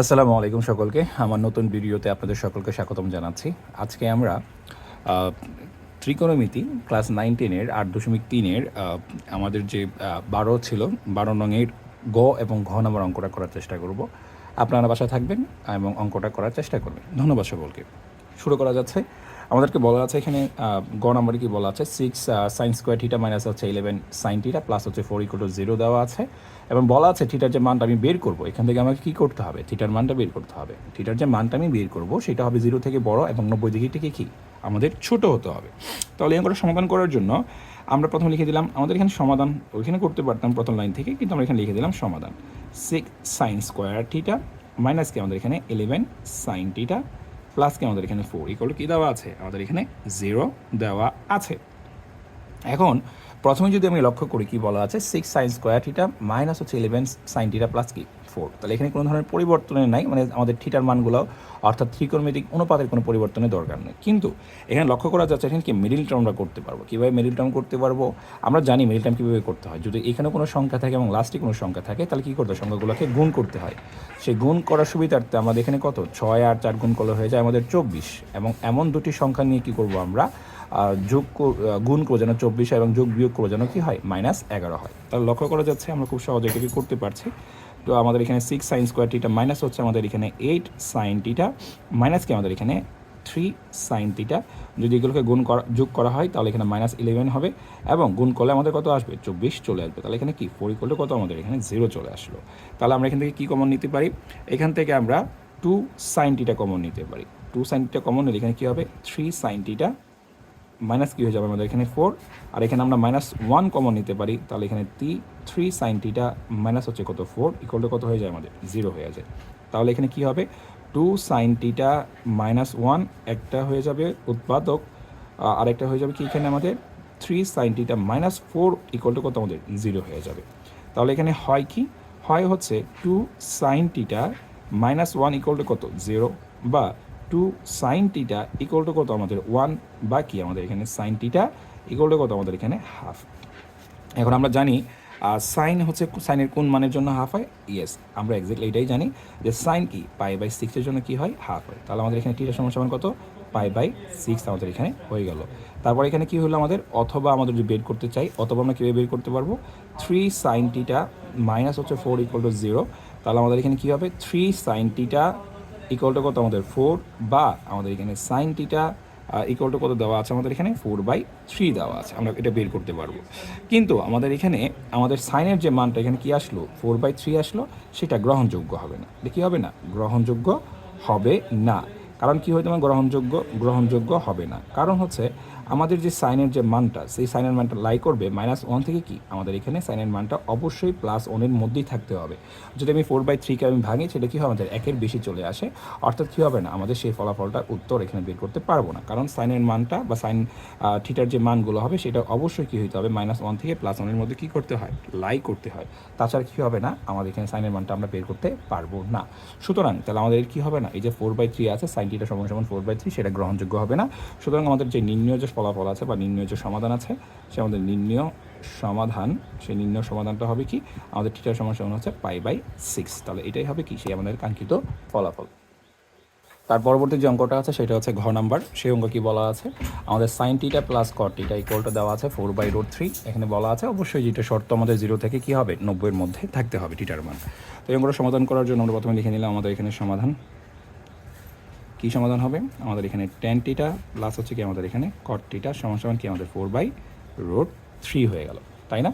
আসসালামু আলাইকুম সকলকে। আমার নতুন ভিডিওতে আপনাদের সকলকে স্বাগতম জানাচ্ছি। আজকে আমরা ত্রিকোণমিতি ক্লাস নাইন টেনের আট দশমিক তিনের আমাদের যে বারো ছিল, বারো নংয়ের গ এবং ঘ নম্বর অঙ্কটা করার চেষ্টা করব। আপনারা বাসায় থাকবেন এবং অঙ্কটা করার চেষ্টা করবেন। ধন্যবাদ সকলকে। শুরু করা যাচ্ছে। আমাদেরকে বলা আছে এখানে গ নম্বরে কি বলা আছে? Six sine square theta minus হচ্ছে ইলেভেন সাইন থিটা প্লাস হচ্ছে ফোর ইকুয়াল টু জিরো দেওয়া আছে। এবং বলা আছে থিটার যে মানটা আমি বের করব, এখান থেকে আমাকে কী করতে হবে? থিটার মানটা বের করতে হবে। থিটার যে মানটা আমি বের করব, সেটা হবে জিরো থেকে বড় এবং নব্বই ডিগ্রি থেকে কী? আমাদের ছোট হতে হবে। তাহলে এই সমাধান করার জন্য আমরা প্রথম লিখে দিলাম, আমাদের এখানে সমাধান, ওইখানে করতে পারতাম প্রথম লাইন থেকে, কিন্তু আমরা এখানে লিখে দিলাম সমাধান। Six sine square theta minus কি? আমাদের এখানে ইলেভেন সাইন টিটা প্লাস কি আমাদের এখানে ফোর ইকুয়াল কী দেওয়া আছে? আমাদের এখানে জিরো দেওয়া আছে। এখন প্রথমে যদি আমি লক্ষ্য করি কি বলা আছে six sine square theta minus হচ্ছে ইলেভেন সাইন থিটা প্লাস কি? ফোর তাহলে এখানে কোনো ধরনের পরিবর্তনের নাই মানে আমাদের থিটার মানগুলো অর্থাৎ ত্রিকোণমিতিক অনুপাতের কোনো পরিবর্তনের দরকার নেই। কিন্তু এখানে লক্ষ্য করা যাচ্ছে এখানে কি মিডিল টার্মটা করতে পারব। কীভাবে মিডিল টার্ম করতে পারব? আমরা জানি মিডিল টার্ম কীভাবে করতে হয়। যদি এখানে কোনো সংখ্যা থাকে এবং লাস্টে কোনো সংখ্যা থাকে, তাহলে কী করতে হয়? সংখ্যাগুলোকে গুণ করতে হয়। সেই গুণ করার সুবিধার্থে আমাদের এখানে কত? ছয় আর চার গুণ করলে হয়ে যায় আমাদের চব্বিশ। এবং এমন দুটি সংখ্যা নিয়ে কী করব আমরা? যোগ গুণ করব যেন চব্বিশ এবং যোগ বিয়োগ করব যেন কি হয়? মাইনাস এগারো হয়। তাহলে লক্ষ্য করা যাচ্ছে, আমরা খুব সহজে এটাকে করতে পারছি। তো আমাদের এখানে six sine square theta minus হচ্ছে আমাদের এখানে এইট সাইন টিটা মাইনাস কি? আমাদের এখানে থ্রি সাইন টিটা যদি এগুলোকে গুণ করা, যোগ করা হয়, তাহলে এখানে মাইনাস ইলেভেন হবে এবং গুণ করলে আমাদের কত আসবে? চব্বিশ চলে আসবে। তাহলে এখানে কি? ফোর ইকুয়াল কত? আমাদের এখানে জিরো চলে আসলো। তাহলে আমরা এখান থেকে কী কমন নিতে পারি? এখান থেকে আমরা টু সাইন টিটা কমন নিতে পারি। টু সাইন টিটা কমন নিলে এখানে কী হবে? থ্রি সাইন টিটা মাইনাস কী হয়ে যাবে আমাদের এখানে ফোর আর এখানে আমরা মাইনাস ওয়ান কমন নিতে পারি, তাহলে এখানে টি থ্রি সাইন টিটা মাইনাস হচ্ছে কত? ফোর ইকুয়াল কত হয়ে যায় আমাদের? জিরো হয়ে যায়। তাহলে এখানে কি হবে? Two sine theta minus one একটা হয়ে যাবে উৎপাদক। আরেকটা হয়ে যাবে কি এখানে আমাদের? Three sine theta minus four equal কত? আমাদের জিরো হয়ে যাবে। তাহলে এখানে হয় কি? হয় হচ্ছে two sine theta minus one equal কত? জিরো বা two sine theta equal to কত আমাদের? ওয়ান বা কি আমাদের এখানে সাইন টিটা ইকুয়াল টু কত আমাদের এখানে? হাফ এখন আমরা জানি সাইন হচ্ছে সাইনের কোন মানের জন্য হাফ হয়? ইয়েস আমরা এক্স্যাক্টলি এটাই জানি যে সাইন কি? পাই বাই সিক্সের জন্য কি হয়? হাফ হয়। তাহলে আমাদের এখানে টিটা সমান সমান কত? পাই বাই সিক্স আমাদের এখানে হয়ে গেল। তারপর এখানে কি হলো আমাদের? অথবা আমাদের যদি বের করতে চাই, অথবা আমরা কীভাবে বের করতে পারব? থ্রি সাইন টিটা মাইনাস হচ্ছে ফোর ইকুয়াল টু জিরো তাহলে আমাদের এখানে কী হবে? Three sine theta equal to কত? আমাদের ফোর বা আমাদের এখানে সাইন টিটা ইকুয়াল টু কত দেওয়া আছে? আমাদের এখানে ফোর বাই থ্রি দেওয়া আছে। আমরা এটা বের করতে পারব। কিন্তু আমাদের এখানে, আমাদের সাইনের যে মানটা এখানে কি আসলো? ফোর বাই থ্রি আসলো। সেটা গ্রহণযোগ্য হবে না। এটা কি হবে না? গ্রহণযোগ্য হবে না। কারণ কি হয়তো আমার গ্রহণযোগ্য গ্রহণযোগ্য হবে না। কারণ হচ্ছে আমাদের যে সাইনের যে মানটা, সেই সাইনের মানটা লাই করবে মাইনাস ওয়ান থেকে কি? আমাদের এখানে সাইনের মানটা অবশ্যই প্লাস ওয়ানের মধ্যেই থাকতে হবে। যদি আমি ফোর বাই থ্রিকে আমি ভাঙি সেটা কী হবে? আমাদের একের বেশি চলে আসে। অর্থাৎ কী হবে না? আমাদের সেই ফলাফলটা উত্তর এখানে বের করতে পারব না। কারণ সাইনের মানটা বা সাইন থিটার যে মানগুলো হবে, সেটা অবশ্যই কী হইতে হবে? মাইনাস ওয়ান থেকে প্লাস ওয়ানের মধ্যে কী করতে হয়? লাই করতে হয়। তাছাড়া কী হবে না? আমাদের এখানে সাইনের মানটা আমরা বের করতে পারব না। সুতরাং তাহলে আমাদের কী হবে না? এই যে ফোর বাই থ্রি আছে সাইন টিটা সমান সমান ফোর বাই থ্রি সেটা গ্রহণযোগ্য হবে না। সুতরাং আমাদের যে নির্ণয় যে ফলাফল আছে বা নির্ণয় যে সমাধান আছে, সে আমাদের নির্ণয় সমাধান, সেই নির্ণয় সমাধানটা হবে কি? আমাদের টিটার সমান সমান হচ্ছে পাই বাই সিক্স তাহলে এটাই হবে কি? সেই আমাদের কাঙ্ক্ষিত ফলাফল। তার পরবর্তী যে অঙ্কটা আছে, সেটা হচ্ছে ঘ নাম্বার। সেই অঙ্ক কি বলা আছে? আমাদের সাইন টিটা প্লাস কট টিটা ইকুয়ালটা দেওয়া আছে ফোর বাই রোড থ্রি এখানে বলা আছে অবশ্যই যেটা শর্ত আমাদের জিরো থেকে কি হবে? নব্বইয়ের মধ্যে থাকতে হবে টিটার মান। তো এই অঙ্কটা সমাধান করার জন্য আমরা প্রথমে লিখে নিলাম আমাদের এখানে সমাধান। কি সমাধান হবে? আমাদের এখানে টেন টিটা প্লাস হচ্ছে কি আমাদের এখানে কট টিটা সমান সমান কি আমাদের ফোর বাই রোড থ্রি হয়ে গেল, তাই না?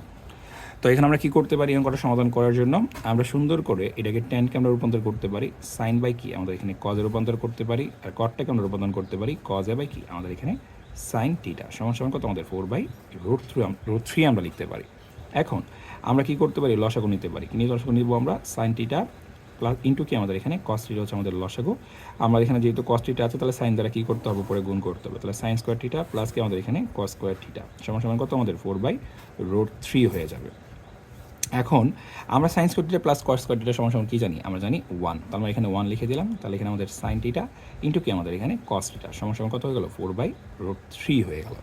তো এখানে আমরা কি করতে পারি? অঙ্কটা সমাধান করার জন্য আমরা সুন্দর করে এটাকে টেনকে আমরা রূপান্তর করতে পারি সাইন বাই কি আমাদের এখানে কজে রূপান্তর করতে পারি, আর কটটাকে আমরা রূপান্তর করতে পারি কজে বাই কি আমাদের এখানে সাইন টিটা সমান সমান কত আমাদের four by root three root three আমরা লিখতে পারি। এখন আমরা কি করতে পারি? লসাগু নিতে পারি। কি নিয়ে লসাগু নিব আমরা? সাইন টিটা প্লাস ইন্টু কি আমাদের এখানে? কস্ট্রিটা হচ্ছে আমাদের লসাগু। আমরা এখানে যেহেতু কস্ট্রিটা আছে, তাহলে সাইন দ্বারা কী করতে হবে? পরে গুণ করতে হবে। তাহলে সাইন স্কোয়ার টিটা প্লাস কি আমাদের এখানে? কস স্কোয়ার টিটা সমান সমান কত? আমাদের ফোর বাই রোড থ্রি হয়ে যাবে। এখন আমরা sine square plus cos square theta সমান সমান কী জানি? আমরা জানি ওয়ান তার মানে এখানে ওয়ান লিখে দিলাম। তাহলে এখানে আমাদের সাইন টিটা ইন্টু কি আমাদের এখানে? কস টিটা সমান সমান কত হয়ে গেল? ফোর বাই রোড থ্রি হয়ে গেল।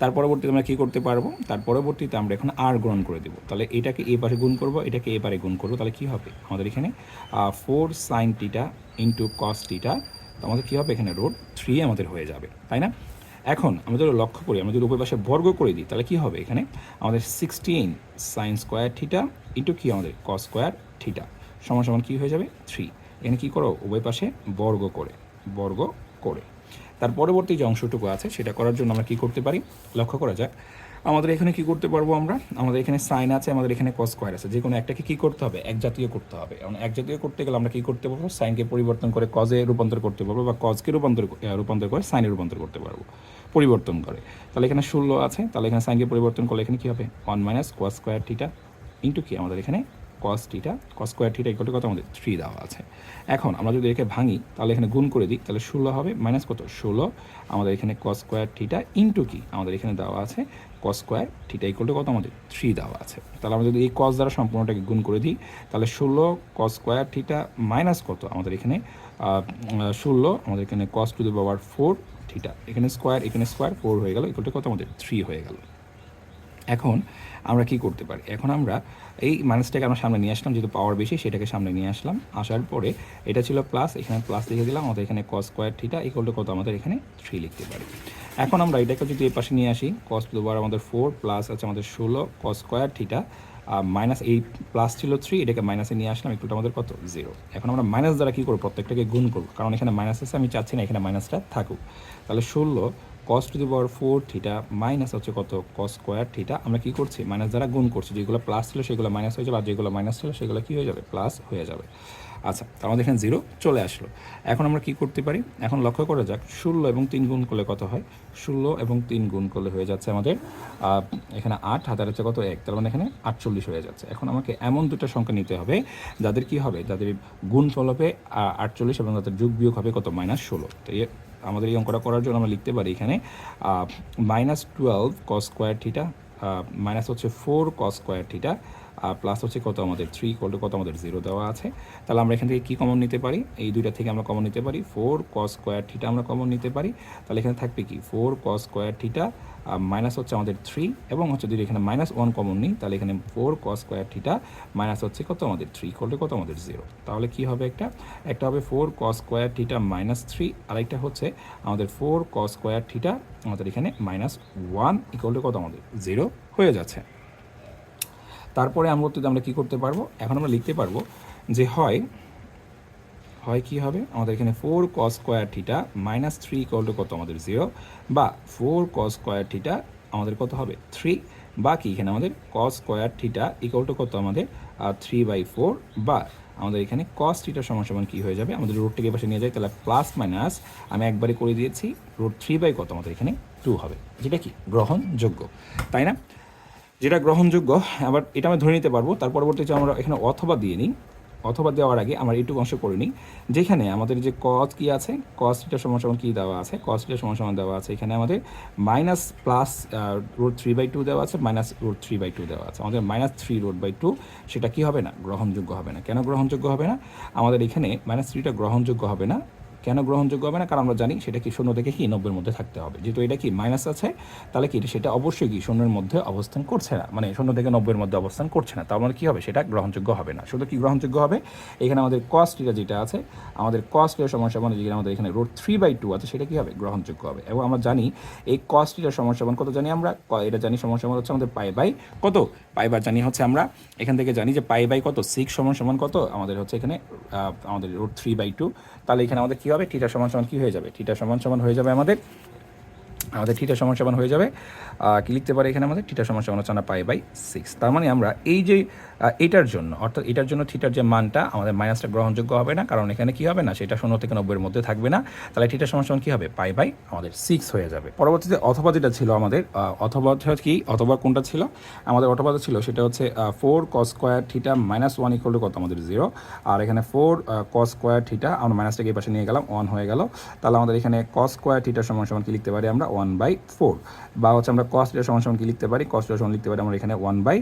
তার পরবর্তীতে আমরা কী করতে পারব? তার পরবর্তীতে আমরা এখন আর গ্রহণ করে দেবো। তাহলে এটাকে এ গুণ করব, এটাকে এ পারে গুণ করব। তাহলে কী হবে? আমাদের এখানে four sine theta into cos theta তো আমাদের কী হবে? এখানে রোড থ্রি আমাদের হয়ে যাবে। তাই না? এখন আমরা যদি লক্ষ্য করি, আমরা যদি উপর পাশে বর্গ করে দিই, তাহলে কী হবে? এখানে আমাদের sixteen sine square theta into কি? আমাদের কস স্কোয়ার থিটা সমান সমান কী হয়ে যাবে? থ্রি এখানে কী করো? উভয় পাশে বর্গ করে বর্গ করে। তার পরবর্তী যে অংশটুকু আছে, সেটা করার জন্য আমরা কী করতে পারি? লক্ষ্য করা যাক। আমাদের এখানে কি করতে পারব আমরা? আমাদের এখানে সাইন আছে, আমাদের এখানে কস স্কোয়ার আছে। যে কোনো একটাকে কী করতে হবে? এক জাতীয় করতে হবে। এবং এক জাতীয় করতে গেলে আমরা কী করতে পারব? সাইনকে পরিবর্তন করে কজে রূপান্তর করতে পারব বা কজকে রূপান্তর রূপান্তর করে সাইনে রূপান্তর করতে পারব। পরিবর্তন করে। তাহলে এখানে ষোলো আছে, তাহলে এখানে সাইনকে পরিবর্তন করলে এখানে কী হবে? One minus cos square theta into কি আমাদের এখানে cos theta cos square theta equal to কত? আমাদের থ্রি দেওয়া আছে। এখন আমরা যদি একে ভাঙি, তাহলে এখানে গুণ করে দিই, তাহলে ষোলো হবে মাইনাস কত? ষোলো। আমাদের এখানে কস স্কোয়ার টিটা ইন্টু কি আমাদের এখানে দেওয়া আছে cos square theta equal to কত? আমাদের থ্রি দেওয়া আছে। তাহলে আমরা যদি এই কস দ্বারা সম্পূর্ণটাকে গুণ করে দিই, তাহলে ষোলো কস স্কোয়ার থিটা মাইনাস কত? আমাদের এখানে ষোলো, আমাদের এখানে cos to the power four theta এখানে স্কোয়ার এখানে স্কোয়ার ফোর হয়ে গেল ইকুয়াল টু কত আমাদের? থ্রি হয়ে গেল। এখন আমরা কি করতে পারি? এখন আমরা এই মাইনাসটাকে আমরা সামনে নিয়ে আসলাম, যেহেতু পাওয়ার বেশি, সেটাকে সামনে নিয়ে আসলাম। আসার পরে এটা ছিল প্লাস এখানে প্লাস লিখে দিলাম, আমাদের এখানে cos square theta equal to কত? আমাদের এখানে থ্রি লিখতে পারি। এখন আমরা এটাকে যদি এই পাশে নিয়ে আসি কস দুবার আমাদের ফোর প্লাস আছে আমাদের ষোলো কস স্কোয়ার থিটা মাইনাস এই প্লাস ছিল থ্রি এটাকে মাইনাসে নিয়ে আসলাম একটু আমাদের কত? জিরো এখন আমরা মাইনাস দ্বারা কী করব? প্রত্যেকটাকে গুণ করব। কারণ এখানে মাইনাস আছে, আমি চাচ্ছি না এখানে মাইনাসটা থাকুক। তাহলে ষোলো cos to the power four theta minus হচ্ছে কত? কস স্কোয়ার থিটা আমরা কী করছি? মাইনাস দ্বারা গুণ করছি। যেগুলো প্লাস ছিল, সেগুলো মাইনাস হয়ে যাবে, আর যেগুলো মাইনাস ছিল, সেগুলো কী হয়ে যাবে? প্লাস হয়ে যাবে। আচ্ছা আমাদের এখানে জিরো চলে আসলো। এখন আমরা কি করতে পারি? এখন লক্ষ্য করা যাক, ষোলো এবং তিন গুণ করলে কত হয়? ষোলো এবং তিন গুণ করলে হয়ে যাচ্ছে আমাদের এখানে আট, হাতের হচ্ছে কত? এক। তার মানে এখানে আটচল্লিশ হয়ে যাচ্ছে। এখন আমাকে এমন দুটো সংখ্যা নিতে হবে, যাদের কি হবে? যাদের গুণ ফল হবে আটচল্লিশ এবং তাদের যোগ বিয়োগ হবে কত? মাইনাস ষোলো। তো আমাদের এই অঙ্কটা করার জন্য আমরা লিখতে পারি এখানে minus twelve cos square theta minus হচ্ছে four cos square theta plus হচ্ছে কত আমাদের থ্রি ইকুয়াল কত আমাদের জিরো দেওয়া আছে। তাহলে আমরা এখান থেকে কী কমন নিতে পারি? এই দুইটা থেকে আমরা কমন নিতে পারি। ফোর কস স্কোয়ার থিটা আমরা কমন নিতে পারি। তাহলে এখানে থাকবে কি? Four cos square theta minus হচ্ছে আমাদের থ্রি এবং হচ্ছে যদি এখানে মাইনাস ওয়ান কমন নিই, তাহলে এখানে four cos square theta minus হচ্ছে কত আমাদের থ্রি টু কত আমাদের জিরো তাহলে কি হবে একটা? একটা হবে four cos square theta minus three আরেকটা হচ্ছে আমাদের ফোর কস স্কোয়ার থিটা আমাদের এখানে মাইনাস ওয়ান ইকুয়াল কত আমাদের? জিরো হয়ে যাচ্ছে। তারপরে আমরা আমরা কী করতে পারব? এখন আমরা লিখতে পারব যে হয় হয় কি হবে? আমাদের এখানে four cos square theta minus three equal to কত? আমাদের জিরো বা ফোর কস স্কোয়ার থিটা আমাদের কত হবে? থ্রি বা কি এখানে আমাদের cos square theta equal to কত? আমাদের থ্রি বাই ফোর বা আমাদের এখানে কস থিটা সমান সমান কী হয়ে যাবে? আমাদের রোড থেকে পাশে নিয়ে যায়, তাহলে প্লাস মাইনাস আমি একবারে করে দিয়েছি রোড থ্রি বাই কত? আমাদের এখানে টু হবে। যেটা কি? গ্রহণযোগ্য। তাই না? যেটা গ্রহণযোগ্য, আবার এটা আমরা ধরে নিতে পারব। তার পরবর্তীতে আমরা এখানে অথবা দিয়ে নিই অথবা দেওয়ার আগে আমরা এইটুকু অংশ করে নিই। যেখানে আমাদের যে কস কি আছে কস থিটা সমান সমান কী দেওয়া আছে কস থিটা সমান সমান দেওয়া আছে। এখানে আমাদের minus plus root three by two দেওয়া আছে minus root three by two দেওয়া আছে। আমাদের minus three root by two সেটা কি হবে না? গ্রহণযোগ্য হবে না। কেন গ্রহণযোগ্য হবে না? আমাদের এখানে মাইনাস থ্রিটা গ্রহণযোগ্য হবে না। কেন গ্রহণযোগ্য হবে না? কারণ আমরা জানি সেটা কি শূন্য থেকে কি নব্বের মধ্যে থাকতে হবে। যেহেতু এটা কি মাইনাস আছে, তাহলে কি সেটা অবশ্যই কি শূন্যের মধ্যে অবস্থান করছে না? মানে শূন্য থেকে নব্বের মধ্যে অবস্থান করছে না। তার মানে কি হবে? সেটা গ্রহণযোগ্য হবে না। শুধু কি গ্রহণযোগ্য হবে? এখানে আমাদের কস্টটা যেটা আছে, আমাদের কস্টের সমস্যা মানে যেখানে আমাদের এখানে রোড থ্রি বাই টু আছে, সেটা কি হবে? গ্রহণযোগ্য হবে। এবং আমরা জানি এই কস্টটার সমস্যা কত জানি আমরা? এটা জানি সমস্যা হচ্ছে আমাদের পাই বাই কত? পাই বার জানি হচ্ছে আমরা, এখান থেকে জানি যে পাই বাই কত? সিক্স সমান সমান কত? আমাদের হচ্ছে এখানে আমাদের রোড থ্রি বাই টু তাহলে এখানে আমাদের কী হবে থিটা সমান সমান কী হয়ে যাবে? থিটা সমান সমান হয়ে যাবে আমাদের আমাদের থিটা সমান সমান হয়ে যাবে। কি লিখতে পারে এখানে আমাদের? থিটা সমান সমান হচ্ছে আমরা পাই বাই সিক্স তার মানে আমরা এই যে এটার জন্য, অর্থাৎ এটার জন্য থিটার যে মানটা, আমাদের মাইনাসটা গ্রহণযোগ্য হবে না, কারণ এখানে কি হবে না, সেটা শূন্য থেকে নব্বইয়ের মধ্যে থাকবে না। তাহলে থিটা সমান সমান কী হবে? পাই বাই আমাদের সিক্স হয়ে যাবে। পরবর্তীতে অথবা যেটা ছিল আমাদের অথবা কি, অথবা কোনটা ছিল? আমাদের অথবা ছিল, সেটা হচ্ছে four cos square theta minus one equal to কত? আমাদের জিরো আর এখানে ফোর কস স্কোয়ার থিটা আমরা মাইনাসটাকে এই পাশে নিয়ে গেলাম ওয়ান হয়ে গেল। তাহলে আমাদের এখানে কস স্কোয়ার থিটা সমান সমান কি লিখতে পারি আমরা? ওয়ান ওয়ান বাই ফোর বা হচ্ছে আমরা কস এটা সমান সমান কি লিখতে পারি? কস এটা সমান লিখতে পারি, আমরা এখানে ওয়ান বাই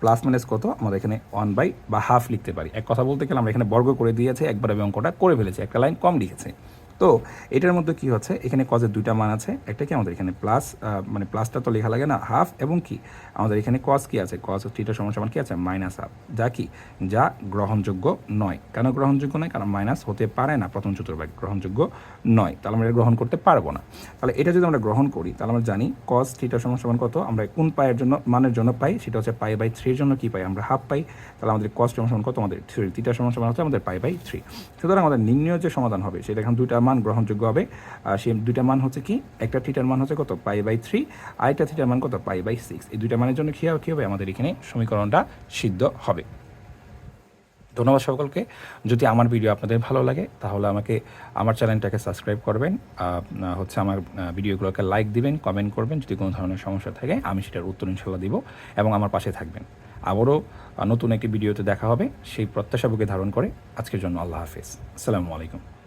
প্লাস মাইনাস কত? আমরা এখানে ওয়ান বাই বা হাফ লিখতে পারি। এক কথা বলতে গেলে আমরা এখানে বর্গ করে দিয়েছে, একবার আমি অঙ্কটা করে ফেলেছি, একটা লাইন কম লিখেছি। তো এটার মধ্যে কি হচ্ছে? এখানে কজের দুইটা মান আছে। একটা কি? আমাদের এখানে প্লাস মানে প্লাসটা তো লেখা লাগে না হাফ এবং কি? আমাদের এখানে কজ কি আছে? কজ থিটা সমান সমান কি আছে? মাইনাস হাফ যা কি? যা গ্রহণযোগ্য নয়। কেন গ্রহণযোগ্য নয়? কারণ মাইনাস হতে পারে না প্রথম চতুর্ভাগ, গ্রহণযোগ্য নয়। তাহলে আমরা এটা গ্রহণ করতে পারব না। তাহলে এটা যদি আমরা গ্রহণ করি, তাহলে আমরা জানি কজ থিটা সমান সমান কত? আমরা কোন পায়ের জন্য, মানের জন্য পাই? সেটা হচ্ছে পাই বাই থ্রির জন্য কি পাই? আমরা হাফ পাই। তাহলে আমাদের কজ সমান সমান কত? আমাদের থ্রি থিটা সমান সমান হচ্ছে আমাদের পাই বাই থ্রি সুতরাং আমাদের নির্ণয় যে সমাধান হবে, সেটা এখন দুইটা মান গ্রহণযোগ্য হবে। সেই দুইটা মান হচ্ছে কি? একটা থিটার মান হচ্ছে কত? Pi by three. আরেকটা থিটার মান কত? Pi by six. এই দুইটা মানের জন্য কী হবে? কী হবে? আমাদের এখানে সমীকরণটা সিদ্ধ হবে। ধন্যবাদ সকলকে। যদি আমার ভিডিও আপনাদের ভালো লাগে, তাহলে আমাকে, আমার চ্যানেলটাকে সাবস্ক্রাইব করবেন। হচ্ছে আমার ভিডিওগুলোকে লাইক দিবেন, কমেন্ট করবেন। যদি কোনো ধরনের সমস্যা থাকে, আমি সেটার উত্তর ইনশাল্লাহ দিব এবং আমার পাশে থাকবেন। আবারও নতুন একটি ভিডিওতে দেখা হবে। সেই প্রত্যাশা বুকে ধারণ করে আজকের জন্য আল্লাহ হাফিজ। আসসালামু আলাইকুম।